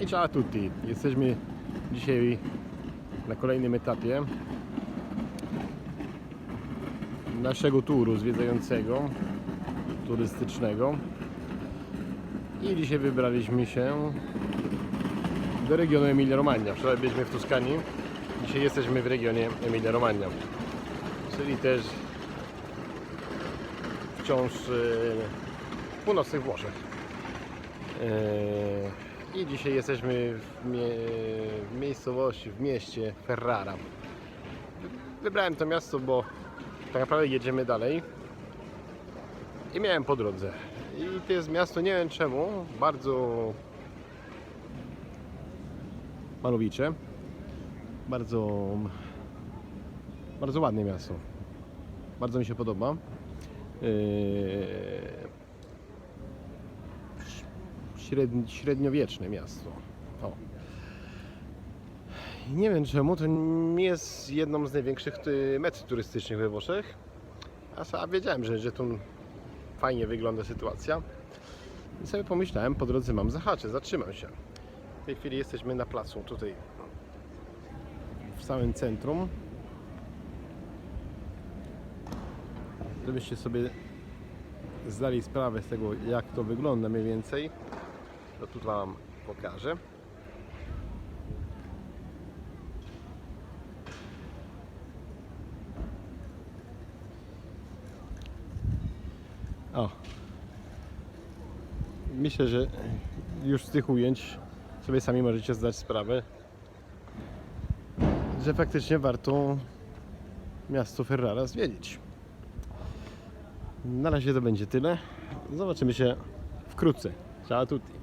I ciao a tutti. Jesteśmy dzisiaj na kolejnym etapie naszego turu zwiedzającego, turystycznego. I dzisiaj wybraliśmy się do regionu Emilia-Romagna. Wczoraj byliśmy w Toskanii, dzisiaj jesteśmy w regionie Emilia-Romagna. Czyli też wciąż e, w północnych Włoszech. I dzisiaj jesteśmy w, mie w miejscowości, w mieście Ferrara. Wybrałem to miasto, bo tak naprawdę jedziemy dalej. I miałem po drodze. I to jest miasto, nie wiem czemu, bardzo malowicze. Bardzo, bardzo ładne miasto. Bardzo mi się podoba. Yy, średni, średniowieczne miasto. O. Nie wiem czemu, to nie jest jedną z największych metr turystycznych we Włoszech. A wiedziałem, że, że tu fajnie wygląda sytuacja. I sobie pomyślałem, po drodze mam zahaczę, zatrzymam się. W tej chwili jesteśmy na placu tutaj w samym centrum. Żebyście sobie zdali sprawę z tego, jak to wygląda mniej więcej, to tu Wam pokażę. O. Myślę, że już z tych ujęć sobie sami możecie zdać sprawę, że faktycznie warto miasto Ferrara zwiedzić. Na razie to będzie tyle. Zobaczymy się wkrótce. Ciao a tutti.